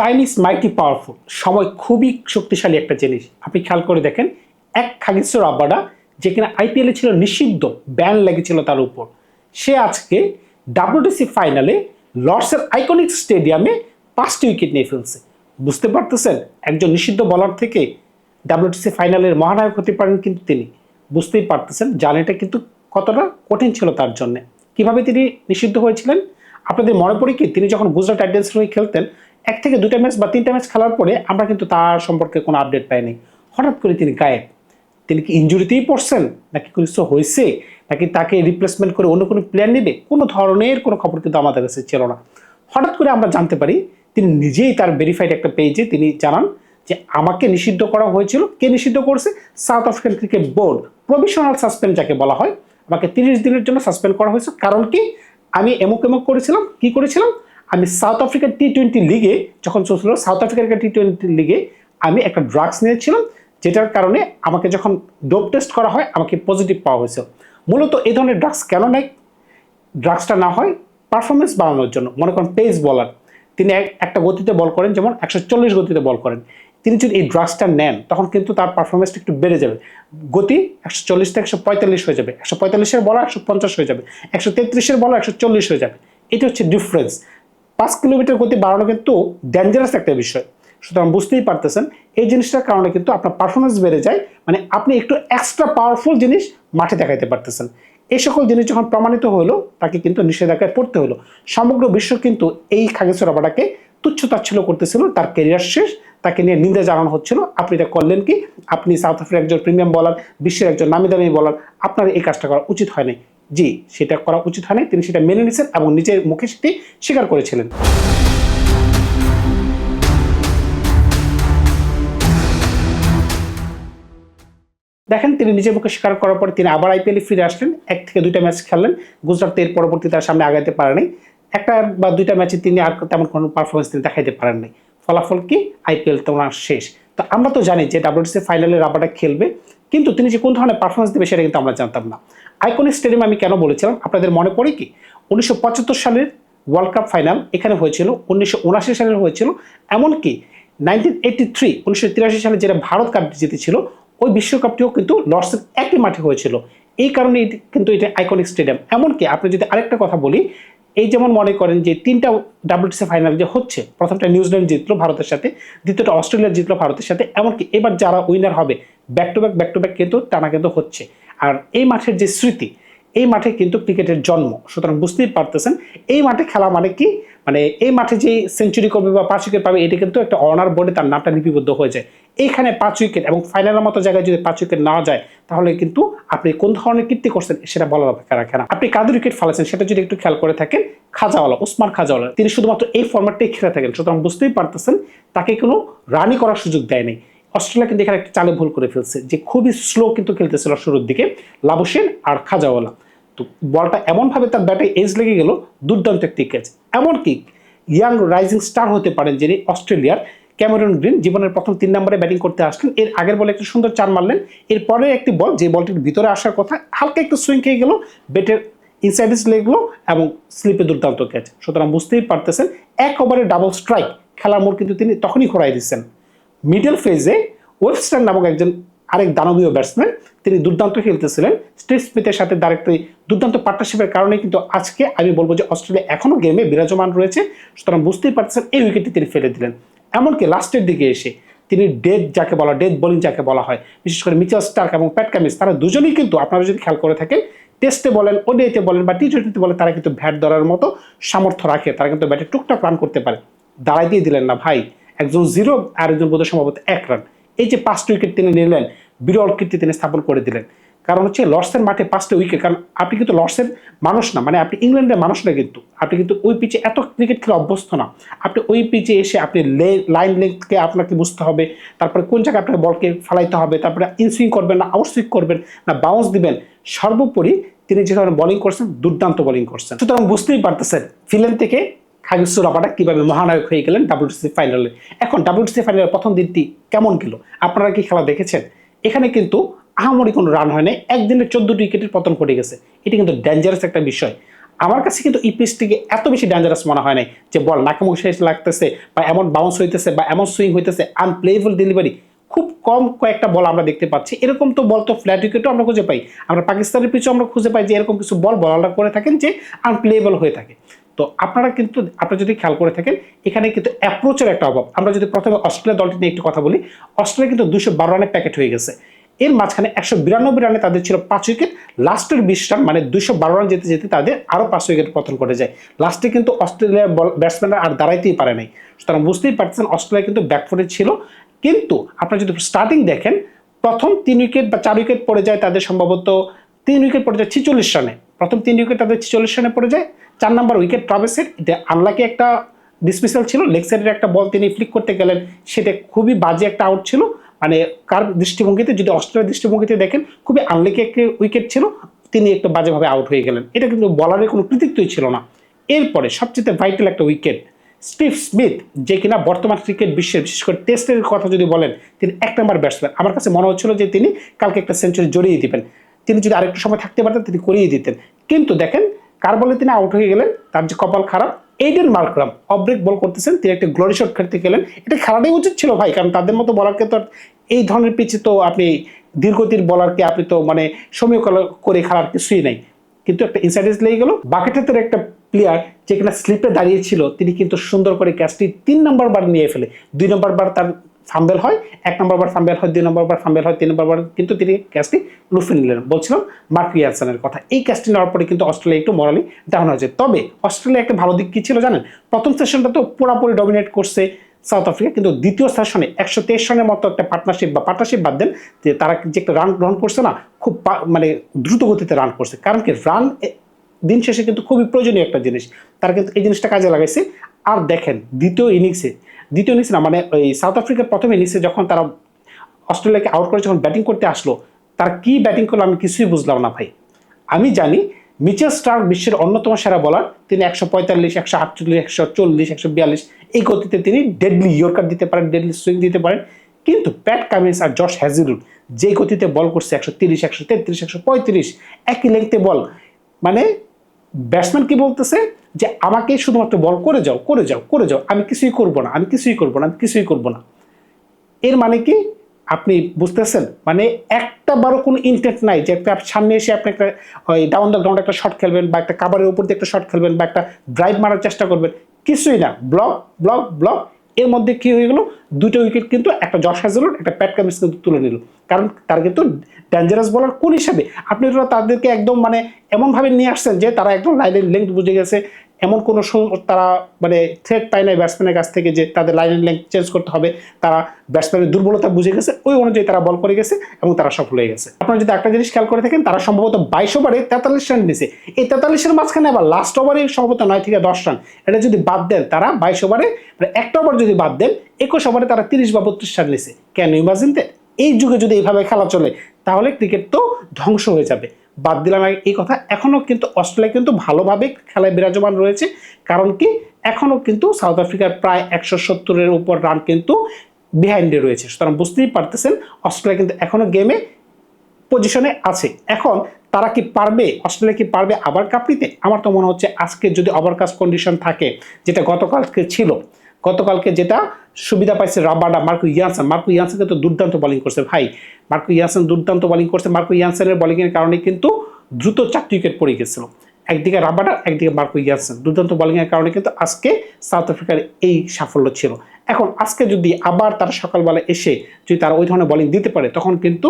Time is মাইটি powerful সময় খুবই শক্তিশালী একটা জিনিস। আপনি খেয়াল করে দেখেন, এক খাগিসর আব্বাডা যেখানে আইপিএলে ছিল নিষিদ্ধ ব্যান লেগেছিল তার উপর। সে আজকে ডাব্লিউটিসি ফাইনালে লর্ডসের আইকনিক স্টেডিয়ামে পাঁচটি উইকেট নিয়ে ফেলছে। বুঝতে পারতেছেন? একজন নিষিদ্ধ বলার থেকে ডাব্লিউটিসি ফাইনালের মহানায়ক হতে পারেন কিন্তু তিনি। বুঝতেই পারতেছেন জার্নিটা কিন্তু কতটা কঠিন ছিল তার জন্যে। কীভাবে তিনি নিষিদ্ধ হয়েছিলেন? আপনাদের মনে পড়ে কি, তিনি যখন গুজরাট টাইটেন্সের হয়ে খেলতেন এক থেকে দুটা ম্যাচ বা তিনটা ম্যাচ খেলার পরে আমরা কিন্তু তার সম্পর্কে কোনো আপডেট পাইনি। হঠাৎ করে তিনি গায়েব। তিনি কি ইঞ্জুরিতেই পড়ছেন? নাকি কিছু হয়েছে? নাকি তাকে রিপ্লেসমেন্ট করে অন্য কোনো প্লেয়ার নেবে? কোনো ধরনের কোনো খবর কিন্তু আমাদের কাছে ছিল না। হঠাৎ করে আমরা জানতে পারি, তিনি নিজেই তার ভেরিফাইড একটা পেজে তিনি জানান যে আমাকে নিষিদ্ধ করা হয়েছিল। কে নিষিদ্ধ করছে? South African cricket board provisional suspend যাকে বলা হয়। আমাকে তিরিশ দিনের জন্য সাসপেন্ড করা হয়েছে। কারণ কি? আমি এমক এমক করেছিলাম। কি করেছিলাম? আমি সাউথ আফ্রিকার টি টোয়েন্টি লিগে যখন চলছিল সাউথ আফ্রিকার টি টোয়েন্টি লিগে আমি একটা ড্রাগস নিয়েছিলাম, যেটার কারণে আমাকে যখন ডোপ টেস্ট করা হয়, আমাকে পজিটিভ পাওয়া হয়েছে মূলত এই ধরনের ড্রাগস কেন নেয় ড্রাগসটা না হয় পারফরমেন্স বাড়ানোর জন্য। মনে করেন পেস বলার তিনি এক- একটা গতিতে বল করেন, যেমন একশো চল্লিশ গতিতে বল করেন। তিনি যদি এই ড্রাগসটা নেন, তখন কিন্তু তার পারফরমেন্সটা একটু বেড়ে যাবে। গতি একশো চল্লিশ থেকে একশো পঁয়তাল্লিশ হয়ে যাবে। একশো পঁয়তাল্লিশের বলা একশো পঞ্চাশ হয়ে যাবে। একশো তেত্রিশের বলা একশো চল্লিশ হয়ে যাবে। এটা হচ্ছে ডিফারেন্স পাঁচ কিলোমিটার গতি বাড়ানো কিন্তু ডেঞ্জারাস একটা বিষয়। সুতরাং বুঝতেই পারতেছেন, এই জিনিসটার কারণে কিন্তু আপনার পারফরমেন্স বেড়ে যায় মানে আপনি একটু এক্সট্রা পাওয়ারফুল জিনিস মাঠে দেখাইতে পারতেছেন। এই সকল জিনিস যখন প্রমাণিত হলো, তাকে কিন্তু নিষেধাজ্ঞায় পড়তে হলো। সমগ্র বিশ্ব কিন্তু এই খাগেশ্বর আবাটাকে তুচ্ছ তাচ্ছল্য করতেছিল, তার কেরিয়ার শেষ, তাকে নিয়ে নিন্দা জানানো হচ্ছিল। আপনি এটা করলেন কি? আপনি সাউথ আফ্রিকার একজন প্রিমিয়াম বলার বিশ্বের একজন নামি দামি বলার আপনার এই কাজটা করা উচিত হয়নি জি, সেটা করা উচিত হয়নি। তিনি সেটা মেনে নিয়েছেন এবং নিজের মুখে সেটি স্বীকার করেছিলেন। দেখেন, তিনি নিজের মুখে স্বীকার করার পরে তিনি আবার আইপিএলে ফিরে আসলেন। এক থেকে দুইটা ম্যাচ খেললেন। গুজরাট এর পরবর্তী তার সামনে আগাইতে পারেনি। একটা বা দুইটা ম্যাচে তিনি আর তেমন কোনো পারফরমেন্স তিনি দেখাইতে পারেন নাই। ফলাফল কি? আইপিএল তোমার শেষ। তো আমরা তো জানি যে ডাব্লিউটিসি ফাইনালে রাবারটা খেলবে। কিন্তু তিনি যে কোন ধরনের পারফরমেন্স দেবে সেটা কিন্তু আমরা জানতাম না। আইকনিক স্টেডিয়াম আমি কেন বলেছিলাম? আপনাদের মনে পড়ে কি? উনিশশো পঁচাত্তর সালের ওয়ার্ল্ড কাপ ফাইনাল এখানে হয়েছিল, উনিশশো উনাশি সালে হয়েছিল, এমনকি নাইনটিন এইটি থ্রি উনিশশো তিরাশি সালে যেটা ভারত কাপটি জিতেছিল, ওই বিশ্বকাপটিও কিন্তু লর্ডসের একই মাঠে হয়েছিল। এই কারণে কিন্তু এটা আইকনিক স্টেডিয়াম এমনকি আপনি যদি আরেকটা কথা বলি এই যেমন মনে করেন যে তিনটা ডাব্লিউটিসি ফাইনাল যে হচ্ছে, প্রথমটা নিউজিল্যান্ড জিতলো ভারতের সাথে, দ্বিতীয়টা অস্ট্রেলিয়া জিতলো ভারতের সাথে, এমনকি এবার যারা উইনার হবে back to back back to back কিন্তু টানা কিন্তু হচ্ছে। আর এই মাঠের যে স্মৃতি, এই মাঠে কিন্তু ক্রিকেটের জন্ম, সুতরাং বুঝতেই পারতেছেন, এই মাঠে খেলা মানে কি? মানে এই মাঠে যে সেঞ্চুরি করবে বা পাঁচ উইকেট পাবে, এটা কিন্তু একটা অনার বোর্ডে তার নামটা লিপিবদ্ধ হয়ে যায় এইখানে পাঁচ উইকেট এবং ফাইনালের মতো জায়গায় যদি পাঁচ উইকেট না যায়, তাহলে কিন্তু আপনি কোন ধরনের কীর্তি করছেন সেটা বলার অপেক্ষা রাখে না। আপনি কাদের উইকেট ফেলেছেন সেটা যদি একটু খেয়াল করে থাকেন, খাজাওয়ালা, উসমান খাজাওয়ালা, তিনি শুধুমাত্র এই ফর্ম্যাটটাই খেলে থাকেন, সুতরাং বুঝতেই পারতেছেন তাকে কোনো রানই করার সুযোগ দেয়নি অস্ট্রেলিয়া কিন্তু এখানে একটা চালে ভুল করে ফেলছে, যে খুবই স্লো কিন্তু খেলতেছিল শুরুর দিকে লাবুসেন আর খাজাওয়ালা। তো বলটা এমনভাবে তার ব্যাটে এজ লেগে গেল, দুর্দান্ত একটি ক্যাচ এমনকি ইয়াং রাইজিং স্টার হতে পারেন যিনি অস্ট্রেলিয়ার ক্যামেরন গ্রিন, জীবনের প্রথম তিন নম্বরে ব্যাটিং করতে আসলেন। এর আগের বলে একটি সুন্দর চার মারলেন। এরপরে একটি বল যে বলটির ভিতরে আসার কথা, হালকা একটু সুইং খেয়ে গেল ব্যাটের ইনসাইডিস লেগলো এবং স্লিপে দুর্দান্ত ক্যাচ সুতরাং বুঝতেই পারতেছেন, এক ওভারে ডাবল স্ট্রাইক খেলার মোড় কিন্তু তিনি তখনই ঘোরাই দিচ্ছেন। মিডল ফেজে ওয়েবস্টার নামক একজন আরেক দানবীয় ব্যাটসম্যান তিনি দুর্দান্ত খেলতেছিলেন। স্টিভ স্মিথের সাথে তার দুর্দান্ত পার্টনারশিপের কারণে কিন্তু আজকে আমি বলব যে অস্ট্রেলিয়া এখনও গেমে বিরাজমান রয়েছে। সুতরাং বুঝতেই পারতেছেন, এই উইকেটটি তিনি ফেলে দিলেন। এমনকি লাস্টের দিকে এসে তিনি ডেথ যাকে বলা ডেথ বোলিং যাকে বলা হয়, বিশেষ করে মিচেল স্টার্ক এবং প্যাট কামিস তারা দুজনেই কিন্তু আপনারা যদি খেয়াল করে থাকেন টেস্টে বলেন ওডিআইতে বলেন বা টি টোয়েন্টিতে বলেন, তারা কিন্তু ব্যাট ধরার মতো সামর্থ্য রাখে। তারা কিন্তু ব্যাটে টুকটাক রান করতে পারে। দাঁড়াই দিয়ে দিলেন না ভাই। একজন জিরো আর একজন বোধহয় সম্ভবত এক রান এই যে পাঁচটা উইকেট তিনি নিলেন, বিরল কীর্তি তিনি স্থাপন করে দিলেন। কারণ হচ্ছে লর্ডসের মাঠে পাঁচটা উইকেট কারণ আপনি কিন্তু লর্ডসের মানুষ না মানে আপনি ইংল্যান্ডের মানুষ না কিন্তু, আপনি কিন্তু ওই পিচে এত ক্রিকেট খেলে অভ্যস্ত না। আপনি ওই পিচে এসে আপনি লাইন লেন্থকে আপনাকে বুঝতে হবে, তারপরে কোন জায়গায় আপনার বলকে ফালাইতে হবে, তারপরে ইনসুইং করবেন না আউটসুইং করবেন না বাউন্স দিবেন। সর্বোপরি তিনি যে ধরনের বোলিং করছেন, দুর্দান্ত বোলিং করছেন। সুতরাং বুঝতেই পারতেছেন ফিলেন থেকে খাগিসুর রাবাটা কীভাবে মহানায়ক হয়ে গেলেন ডাব্লিউটিসি ফাইনালে এখন ডাব্লিউটিসি ফাইনালের প্রথম দিনটি কেমন গেল? আপনারা কি খেলা দেখেছেন? এখানে কিন্তু আহামরি কোনো রান হয় নাই একদিনে চোদ্দটি উইকেটের পতন ঘটে গেছে। এটি কিন্তু ডেঞ্জারাস একটা বিষয়। আমার কাছে কিন্তু এই পিচটিকে এত বেশি ডেঞ্জারাস মনে হয় নাই যে বল নাকে মুখে এসে লাগতেছে বা এমন বাউন্স হইতেছে বা এমন সুইং হইতেছে আনপ্লেয়েবল ডেলিভারি খুব কম কয়েকটা বল আমরা দেখতে পাচ্ছি। এরকম তো বল তো ফ্ল্যাট উইকেটও আমরা খুঁজে পাই। আমরা পাকিস্তানের পিছু আমরা খুঁজে পাই যে এরকম কিছু বল বলাররা করে থাকেন যে আনপ্লেয়েবল হয়ে থাকে। তো আপনারা কিন্তু, আপনারা যদি খেয়াল করে থাকেন, এখানে কিন্তু অ্যাপ্রোচের একটা অভাব। আমরা যদি প্রথমে অস্ট্রেলিয়া দলটি নিয়ে একটু কথা বলি, অস্ট্রেলিয়া কিন্তু দুশো বারো রানের প্যাকেট হয়ে গেছে। এর মাঝখানে একশো বিরানব্বই রানে তাদের ছিল পাঁচ উইকেট লাস্টের বিশ রান মানে দুশো বারো রান যেতে যেতে তাদের আরও পাঁচ উইকেট পতন করে যায়। লাস্টে কিন্তু অস্ট্রেলিয়ার ব্যাটসম্যানরা আর দাঁড়াইতেই পারে নাই। সুতরাং বুঝতেই পারছেন অস্ট্রেলিয়া কিন্তু ব্যাকফুটে ছিল। কিন্তু আপনারা যদি স্টার্টিং দেখেন, প্রথম তিন উইকেট বা চার উইকেট পড়ে যায় তাদের সম্ভবত, তিন উইকেট পড়ে যায় ছিচল্লিশ রানে প্রথম তিন উইকেট তাদের ছিচল্লিশ রানে পড়ে যায় চার নম্বর উইকেট ট্রাভেসের এটা আনলাকি একটা ডিসমিসাল ছিল লেগ সাইডের একটা বল তিনি ফ্লিক করতে গেলেন, সেটা খুবই বাজে একটা আউট ছিল। মানে কার দৃষ্টিভঙ্গিতে, যদি অস্ট্রেলিয়ার দৃষ্টিভঙ্গিতে দেখেন, খুবই আনলাকি একটি উইকেট ছিল, তিনি একটু বাজেভাবে আউট হয়ে গেলেন। এটা কিন্তু বলারের কোনো কৃতিত্বই ছিল না। এরপরে সবচেয়ে ভাইটাল একটা উইকেট স্টিভ স্মিথ যে কিনা বর্তমান ক্রিকেট বিশ্বের বিশেষ করে টেস্টের কথা যদি বলেন, তিনি এক নম্বর ব্যাটসম্যান আমার কাছে মনে হচ্ছিল যে তিনি কালকে একটা সেঞ্চুরি জড়িয়ে দিবেন। তিনি যদি আরেকটু সময় থাকতে পারতেন, তিনি করিয়ে দিতেন। কিন্তু দেখেন কার বলে তিনি আউট হয়ে গেলেন? তার যে কপাল খারাপ এইডেন মার্করাম অব্রেক বল করতেছেন, তিনি একটা গ্লোরি শট খেলতে গেলেন। এটা খেলাটাই উচিত ছিল ভাই? কারণ তাদের মতো বলারকে তো এই ধরনের পিচে তো আপনি দীর্ঘতির বলারকে আপনি তো মানে সমীহ করে খেলার কিছুই নাই। কিন্তু একটা ইনসাইডেন্স লেগে গেল। বাকেটের একটা প্লেয়ার যেখানে স্লিপে দাঁড়িয়ে ছিল, তিনি কিন্তু সুন্দর করে ক্যাচটি তিন নম্বর বার নিয়ে ফেলে। দুই নম্বর বার তার ফাম্বেল হয়, এক নম্বর বার ফাম্বেল হয়, দুই নম্বর বার ফাম্বেল হয়, তিন নম্বর বার কিন্তু তিনি ক্যাচটি লুফে নিলেন। বলছিলাম মার্ক ইয়ারসনের কথা। এই ক্যাচটি নেওয়ার পরে কিন্তু অস্ট্রেলিয়া একটু মরালি ডাউন হয়েছে। তবে অস্ট্রেলিয়া একটা ভালো দিক কী ছিল জানেন? প্রথম সেশনটা তো পুরোপুরি ডমিনেট করছে সাউথ আফ্রিকা কিন্তু দ্বিতীয় সেশনে একশো তেইশ রানের মতো একটা পার্টনারশিপ বা পার্টনারশিপ বাদ দেন যে তারা যে একটা রান গ্রহণ করছে না, খুব মানে দ্রুত গতিতে রান করছে। কারণ কি রান দিন শেষে কিন্তু খুবই প্রয়োজনীয় একটা জিনিস। তারা কিন্তু এই জিনিসটা কাজে লাগাইছে। আর দেখেন, দ্বিতীয় ইনিংসে দ্বিতীয় ইনিংস না মানে ওই সাউথ আফ্রিকার প্রথম ইনিংসে যখন তারা অস্ট্রেলিয়াকে আউট করে যখন ব্যাটিং করতে আসলো, তার কি ব্যাটিং করল আমি কিছুই বুঝলাম না ভাই। আমি জানি মিচেল স্টার বিশ্বের অন্যতম সেরা বলার তিনি একশো পঁয়তাল্লিশ, একশো আটচল্লিশ, একশো চল্লিশ, একশো বিয়াল্লিশ, এই গতিতে তিনি ডেডলি ইয়র্কার দিতে পারেন ডেডলি সুইং দিতে পারেন। কিন্তু প্যাট কামিন্স আর জশ হ্যাজিরুড যে গতিতে বল করছে, একশো তিরিশ, একশো তেত্রিশ, একশো পঁয়ত্রিশ, একই লেংথে বল মানে ব্যাটসম্যান কি বলতেছে? যে আমাকে শুধুমাত্র বল, করে যাও করে যাও করে যাও, আমি কিছুই করব না, আমি কিছুই করব না, আমি কিছুই করব না। এর মানে কি? আপনি বুঝতেছেন? মানে একটা বারো কোনো ইন্টেন্ট নাই যে একটা সামনে এসে আপনি একটা, ওই ডাউন দ্য গ্রাউন্ড একটা শট খেলবেন বা একটা কাবারের উপর দিয়ে একটা শট খেলবেন বা একটা ড্রাইভ মারার চেষ্টা করবেন, কিছুই না। ব্লক ব্লক ব্লক এর মধ্যে কি হয়ে গেল? দুটো উইকেট কিন্তু একটা জশ হ্যাজেলুড একটা প্যাট কামিন্স কিন্তু তুলে নিল। কারণ তার কিন্তু ডেঞ্জারাস বলার কোন হিসাবে? আপনি তাদেরকে একদম মানে এমনভাবে নিয়ে আসছেন যে তারা একদম লাইনের লেন্থ বুঝে গেছে এমন কোনো তারা মানে থ্রেট পায় নাই ব্যাটসম্যানের কাছ থেকে যে তাদের লাইনের লেন্থ চেঞ্জ করতে হবে। তারা ব্যাটসম্যানের দুর্বলতা বুঝে গেছে, ওই অনুযায়ী তারা বল করে গেছে এবং তারা সফল হয়ে গেছে। আপনারা যদি একটা জিনিস খেয়াল করে থাকেন, তারা সম্ভবত বাইশ ওভারে তেতাল্লিশ রান নিছে এই তেতাল্লিশের মাঝখানে আবার লাস্ট ওভারে সম্ভবত নয় থেকে দশ রান এটা যদি বাদ দেন তারা বাইশ ওভারে মানে একটা ওভার যদি বাদ দেন, একুশ ওভারে তারা তিরিশ বা বত্রিশ রান নিছে কেন ইমাজিনতে এই যুগে যদি এইভাবে খেলা চলে, তাহলে ক্রিকেট তো ধ্বংস হয়ে যাবে। বাদ দিলাম এই কথা। এখনও কিন্তু অস্ট্রেলিয়া কিন্তু ভালোভাবে খেলায় বিরাজমান রয়েছে। কারণ কি? এখনও কিন্তু সাউথ আফ্রিকার প্রায় একশো সত্তরের উপর রান কিন্তু বিহাইন্ডে রয়েছে। সুতরাং বুঝতেই পারতেছেন, অস্ট্রেলিয়া কিন্তু এখনও গেমে পজিশনে আছে। এখন তারা কি পারবে? অস্ট্রেলিয়া কি পারবে আবার কাপ নিতে আমার তো মনে হচ্ছে আজকে যদি ওভারকাস্ট কন্ডিশন থাকে, যেটা গতকালকে ছিল গতকালকে যেটা সুবিধা পাইছে রাবাডা, মার্কু ইয়ানসন। মার্কু ইয়ানসনকে তো দুর্দান্ত বোলিং করছে ভাই। মার্কু ইয়ানসন দুর্দান্ত বোলিং করছে। মার্কু ইয়ানসনের বোলিংয়ের কারণে কিন্তু দ্রুত চারটি উইকেট পড়ে গেছিল। একদিকে রাবাডা, একদিকে মার্কু ইয়ানসন। দুর্দান্ত বোলিংয়ের কারণে কিন্তু আজকে সাউথ আফ্রিকার এই সাফল্য ছিল। এখন আজকে যদি আবার তারা সকালবেলা এসে যদি তারা ওই ধরনের বোলিং দিতে পারে, তখন কিন্তু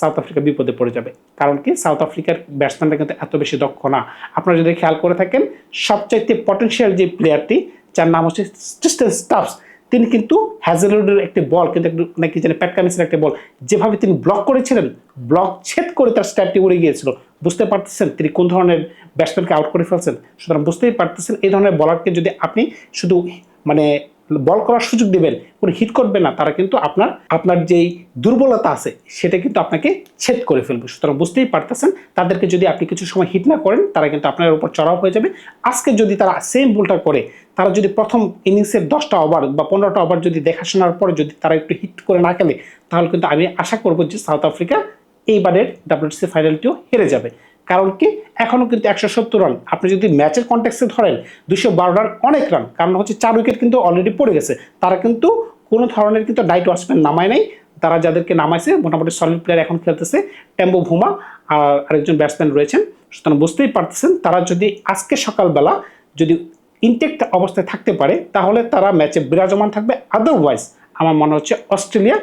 সাউথ আফ্রিকা বিপদে পড়ে যাবে। কারণ কি? সাউথ আফ্রিকার ব্যাটসম্যানরা কিন্তু এত বেশি দক্ষ না। আপনারা যদি খেয়াল করে থাকেন, সবচাইতে পটেন্সিয়াল যে প্লেয়ারটি যার নাম হচ্ছে স্টিস্টেন স্টাফস তিনি কিন্তু হ্যাজেলউডের একটি বল কিন্তু নাকি জানি প্যাট কামিন্সের একটি বল যেভাবে তিনি ব্লক করেছিলেন ব্লক ছেদ করে তার স্ট্যাপটি উড়ে গিয়েছিল। বুঝতে পারতেছেন তিনি কোন ধরনের ব্যাটসম্যানকে আউট করে ফেলছেন? সুতরাং বুঝতেই পারতেছেন এই ধরনের বলারকে যদি আপনি শুধু মানে বল করার সুযোগ দেবেন, কোনো হিট করবে না, তারা কিন্তু আপনার আপনার যেই দুর্বলতা আছে, সেটা কিন্তু আপনাকে ছেদ করে ফেলবে। সুতরাং বুঝতেই পারতেছেন, তাদেরকে যদি আপনি কিছু সময় হিট না করেন, তারা কিন্তু আপনার উপর চড়াও হয়ে যাবে। আজকে যদি তারা সেম বলটা করে তারা যদি প্রথম ইনিংসের দশটা ওভার বা পনেরোটা ওভার যদি দেখাশোনার পরে যদি তারা একটু হিট করে না খেলে, তাহলে কিন্তু আমি আশা করব যে সাউথ আফ্রিকা এইবারের ডাব্লিউটিসি ফাইনালটিও হেরে যাবে। কারণ কি? এখনও কিন্তু একশো সত্তর রান আপনি যদি ম্যাচের কন্টেক্সে ধরেন দুশো বারো রান অনেক রান কারণ হচ্ছে চার উইকেট কিন্তু অলরেডি পড়ে গেছে। তারা কিন্তু কোনো ধরনের কিন্তু ডাইট ওয়াটসম্যান নামায় নাই। তারা যাদেরকে নামাইছে, মোটামুটি সলিড প্লেয়ার এখন খেলতেছে টেম্বো ভুমা আর আরেকজন ব্যাটসম্যান রয়েছেন। সুতরাং বুঝতেই পারতেছেন, তারা যদি আজকে সকালবেলা যদি ইনটেক্ট অবস্থায় থাকতে পারে, তাহলে তারা ম্যাচে বিরাজমান থাকবে। আদারওয়াইজ আমার মনে হচ্ছে অস্ট্রেলিয়া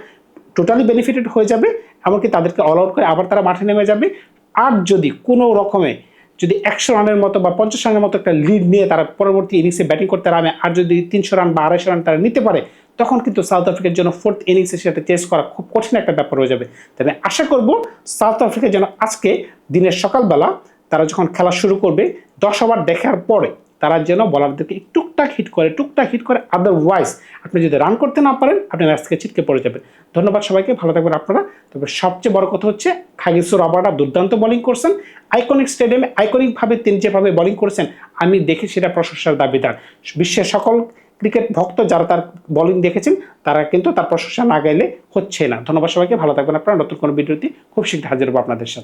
টোটালি বেনিফিটেড হয়ে যাবে, এমনকি তাদেরকে অল আউট করে আবার তারা মাঠে নেমে যাবে। আর যদি কোনো রকমে যদি একশো রানের মতো বা পঞ্চাশ রানের মতো একটা লিড নিয়ে তারা পরবর্তী ইনিংসে ব্যাটিং করতে নামে আর যদি তিনশো রান বা আড়াইশো রান তারা নিতে পারে, তখন কিন্তু সাউথ আফ্রিকার জন্য ফোর্থ ইনিংসে সেটা চেস করা খুব কঠিন একটা ব্যাপার হয়ে যাবে। তবে আশা করব সাউথ আফ্রিকা যেন আজকে দিনের সকালবেলা তারা যখন খেলা শুরু করবে, দশ ওভার দেখার পরে তারা যেন বলারদেরকে টুকটাক হিট করে, টুকটাক হিট করে আদারওয়াইজ আপনি যদি রান করতে না পারেন, আপনি ম্যাচ থেকে ছিটকে পড়ে যাবেন। ধন্যবাদ সবাইকে, ভালো থাকবেন আপনারা। তবে সবচেয়ে বড় কথা হচ্ছে খাগিসুর রাবার্ডা দুর্দান্ত বোলিং করছেন। আইকনিক স্টেডিয়ামে আইকনিকভাবে তিনি যেভাবে বোলিং করছেন। আমি দেখি সেটা প্রশংসার দাবিদার। বিশ্বের সকল ক্রিকেট ভক্ত যারা তার বোলিং দেখেছেন, তারা কিন্তু তার প্রশংসা না গাইলে হচ্ছে না। ধন্যবাদ সবাইকে, ভালো থাকবেন আপনারা। নতুন কোনো ভিডিওতে খুব শীঘ্র হাজির হব আপনাদের সাথে।